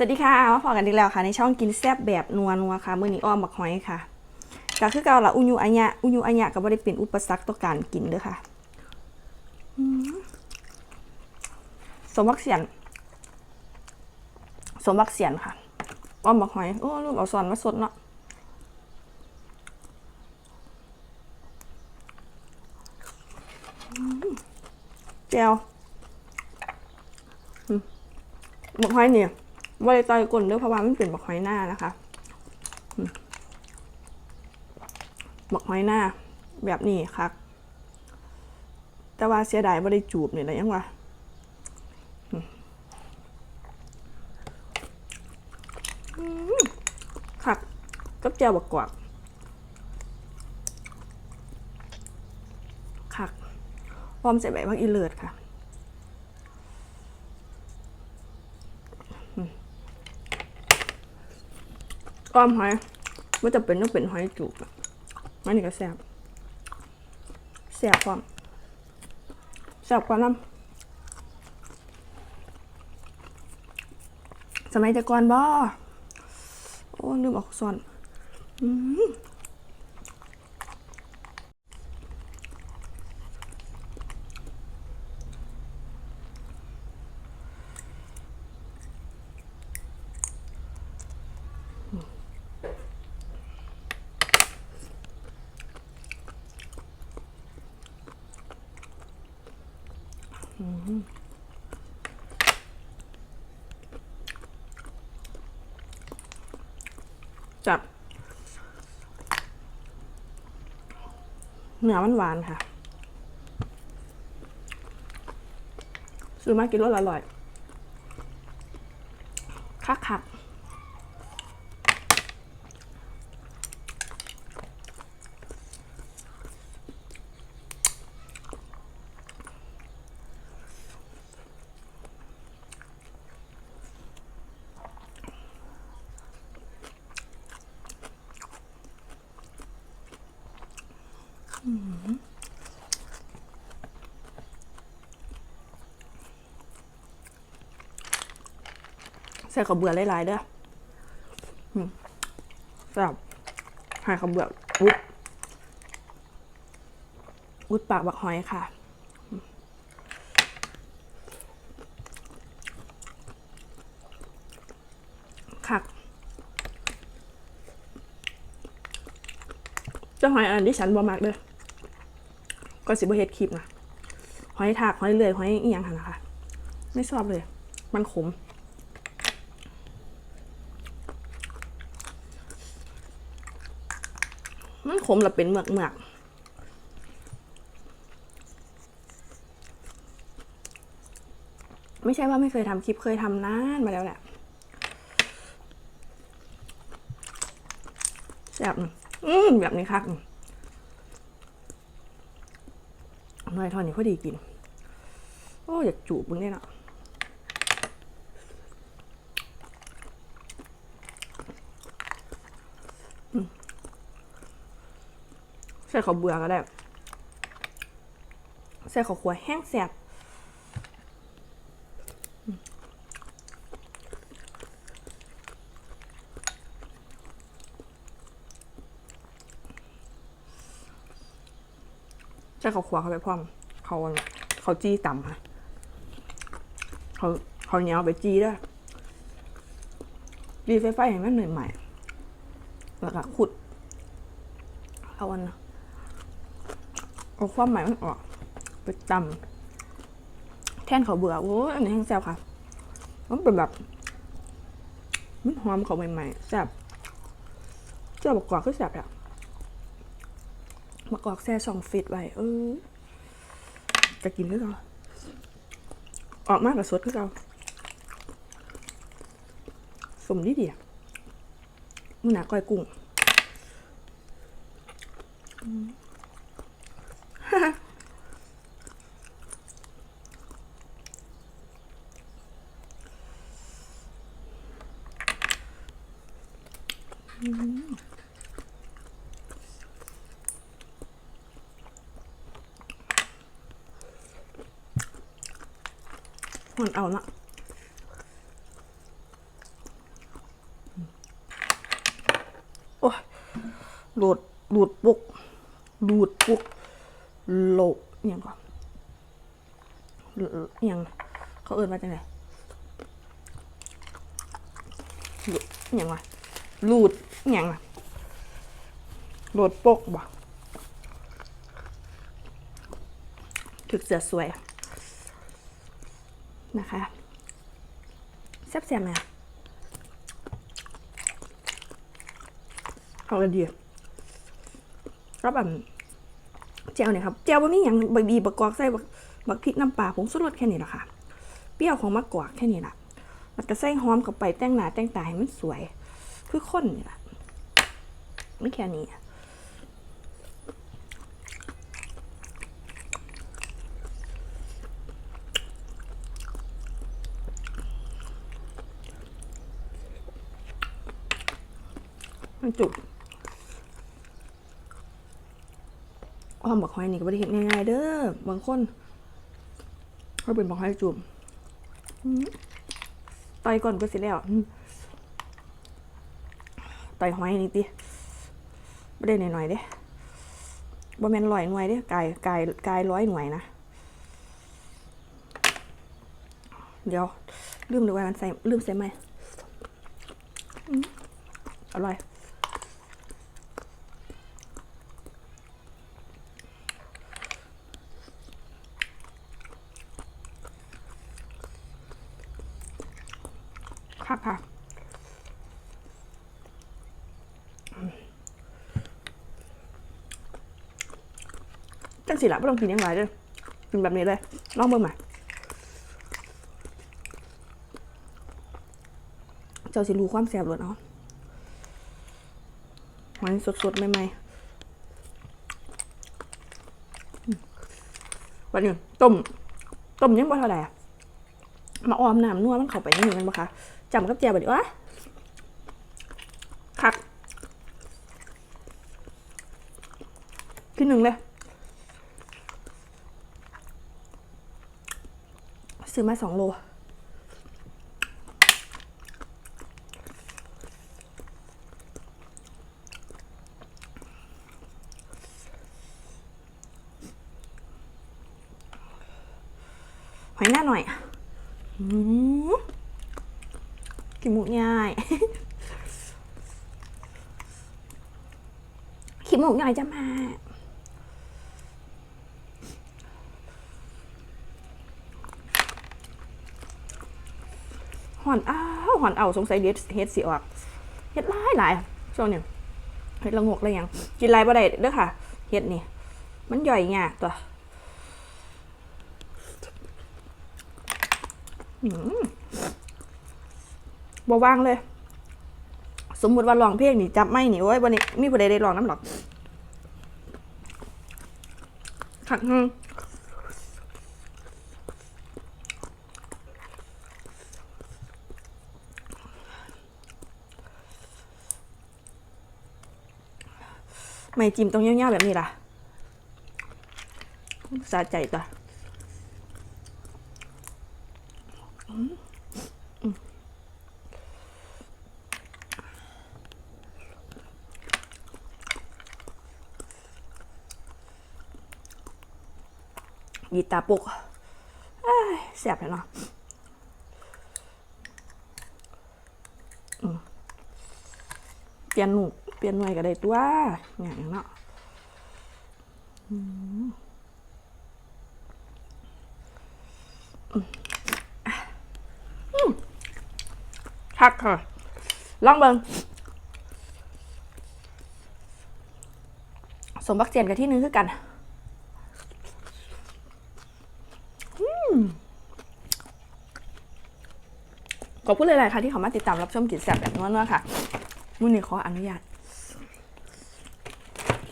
สวัสดีค่ะมาพอกันอีกแล้วค่ะ ในช่องกินแซ่บแบบนัวนัวค่ะ มื้อนี้อ้อมบักหอยค่ะก็คือเก่าละอุยุอัญญะอุยุอัญญะก็บ่ได้เป็นอุปสรรคต่อการกินเด้อค่ะสมบักเสียน สมบักเสียนค่ะอ้อมบักหอยโอ้ลูกเอาซอนมาสดเนาะอืมแจ่วอืมบักหอยเนี่ย บริตอยกลนด้วยเพราะว่ามันเป็นบักหอยหน้านะคะบักหอยหน้า แบบนี้ครับแต่ว่าเสียดายไม่ได้จูบเนี่ยนะยังวะคักกับเจียวบักกวากคักพร้อมใส่ใบพักอีเลิศค่ะ ต้อมหอยไม่จะเป็นต้องเป็นหอยจุกอะอันนี้ก็แซ่บแซ่บความแซ่บกว่าน้ำสมัยแต่ก่อนบ่โอ้ลืมออกส่วนอืม จับ เนื้อมันหวานค่ะ ซื้อมากินรสอร่อยคักคักใส่ข้าวเบื่อหลายๆเด้ออืมแซ่บให้ข้าวเบื่อวุดวุดปากบักหอยค่ะคักจ้าหอยอันที่ฉันบ่มากเด้อก็สิบ่เฮ็ดคลิปนะหอยถากหอยเลื่อยหอยอีหยังหั่นนะคะไม่ชอบเลย มันขม มันขมและเป็นเมือกเมือกไม่ใช่ว่าไม่เคยทำคลิปเคยทำนานมาแล้วแหละแบบอืมแบบนี้ครับน้อยทอนนี่พอดีกิน โอ้อยากจูบมึงเนี่ยเนาะ ใส่ข้าวเบื่อก็ได้ ใส่ข้าวขัวแห้งแสบใส่ข้าวขัวเข้าไปพร้อมเขาเขาจี้ต่ำค่ะเขาเขาเนี้ยวไปจี้ด้วยจีไฟไฟให้มันหน่อยใหม่แล้วก็ขุดเอาอันนะ เอาความใหม่มันออกไปตำแท่นเขาเบื่อโอ้ยอันนี้แห้งแซ่บค่ะ มันเป็นแบบมันหอมเขาใหม่ๆแซ่บเจ้าบอกกอกคือแซ่บอะมะกอกแซ่สองฟิตไว้เออจะกินด้วยเรอออกมากกับสดคือเราสมดีดียมือหนาก้อยกุ้ง มันเอาละโอ้ยหลุดหลุดปุ๊กหลุดปุ๊กโลเนี่ยงก่อนอย่ยเขาเอินมาจากไหนหลุดนี่างไร หลุดอย่างอะโหลดปกบ่ถึกเสือสวย นะคะแซ่บๆไหมอะเอากันดีรับแบบแจวเนี่ยครับแจวว่ามีอย่างบะบีบะกอกใส่บักบักพริกน้ำปลาผงชูรสแค่นี้แหละค่ะ เปรี้ยวของมะกอกแค่นี้แหละแล้วก็ใส่หอมเข้าไปแต่งหน้าแต่งตาให้มันสวย คือข้นนี่แหละไม่แค่นี้มันจุกอ้อมบอกหอยนี่ก็ไม่ได้เห็นง่ายๆเด้อบางคนเขาเป็นบอกหอยจุ่มอืมต่อยก่อนก็เสิแล้ว ต่อยหอยนี่ติไม่ได้หน่อยๆเด้บ่แม่นร้อยหน่วยเด้กายกายกายร้อยหน่วยนะ เดี๋ยวลืมดูว่ามันใส่ลืมใส่ไหมอืมอร่อยค่ะค่ะ สิละไม่ต้องกินยังไงเลยกินแบบนี้เลยลองเบิ่งมาเจ้าสิรู้ความแสบรสเอาหอยสดๆใหม่ๆวันนี้ต้มต้มยังบ่เท่าไหร่มาออมน้ำนัวมันเข้าไปนนี้มันปะคะจำกับแจวบบนี้วะคักขึ้นหนึ่งเลย ซื้อมาสองโล หอยหน้าหน่อยอืมกินหมูง่ายขี้หมูง่ายจะมา หอนอ้าวหอนเอาสงสัยเด็ดเฮ็ดสิออกเฮ็ดหลายหลายช่วงนี้เฮ็ดละงกอะไรยังกินไรบ่ได้เด้อค่ะเฮ็ดนี่ มันย่อยยากตัวบ่ว่างเลย สมมุติว่าลองเพลงนี่จับไม่นี่โอ้ยวันนี้มีผู้ใดได้ลองน้ำหรอกขัก ไม่จิ้มตรงเงี้ยวๆแบบนี้ล่ะสะใจตัวยีตาปุกเอ้ยแสบเลยเนาะอืมเปลี่ยนหนู เปลี่ยนหน่วยก็ได้ตัวอย่างเนาะคักค่ะลองเบิงสมบักเจียนกับที่นึงคือกันขอบคุณหลยๆค่ะที่เขามาติดตามรับชมกิจแสบแบบนัวๆค่ะ มุ่นนี่ขออนุญาต